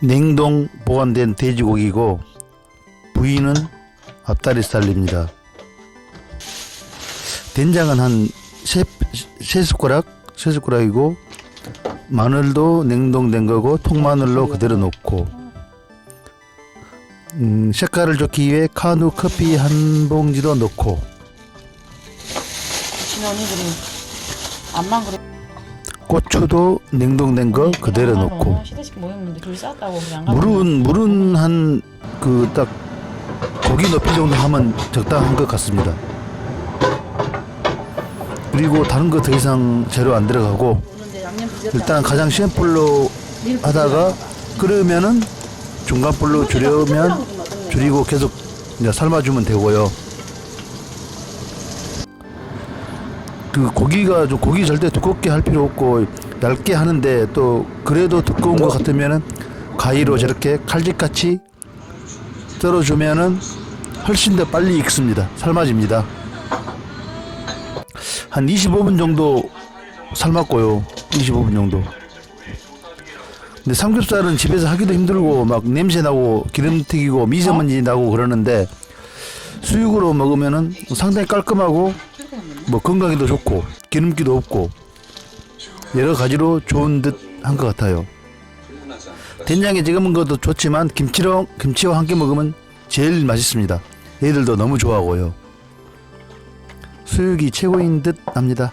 냉동 보관된 돼지고기고 부위는 앞다리살입니다. 된장은 한 세, 세 숟가락, 세 숟가락이고 마늘도 냉동된 거고 통마늘로 그대로 넣고 음, 색깔을 좋기 위해 카누 커피 한 봉지도 넣고 신혼이들이 안만 그래. 고추도 냉동된 거 그대로 넣고 시대식 모였는데 둘이 싸웠다고 그냥 안 가면 물은 물은 한 그 딱 고기 높이 정도 하면 적당한 것 같습니다. 그리고 다른 거 더 이상 재료 안 들어가고 양념. 일단 가장 쉬운 불로 하다가 끓으면은 중간 불로 줄이면 줄이고 계속 이제 삶아주면 되고요. 그 고기가 좀 고기 절대 두껍게 할 필요 없고 얇게 하는데 또 그래도 두꺼운 것 같으면은 가위로 저렇게 칼집같이 썰어주면은 훨씬 더 빨리 익습니다. 삶아집니다. 한 25분 정도 삶았고요. 25분 정도. 근데 삼겹살은 집에서 하기도 힘들고 막 냄새 나고 기름 튀기고 미세먼지 나고 그러는데 수육으로 먹으면은 상당히 깔끔하고 뭐 건강에도 좋고 기름기도 없고 여러 가지로 좋은 듯 한 것 같아요. 된장에 찍어 먹은 것도 좋지만 김치랑 김치와 함께 먹으면 제일 맛있습니다. 애들도 너무 좋아하고요. 수육이 최고인 듯 합니다.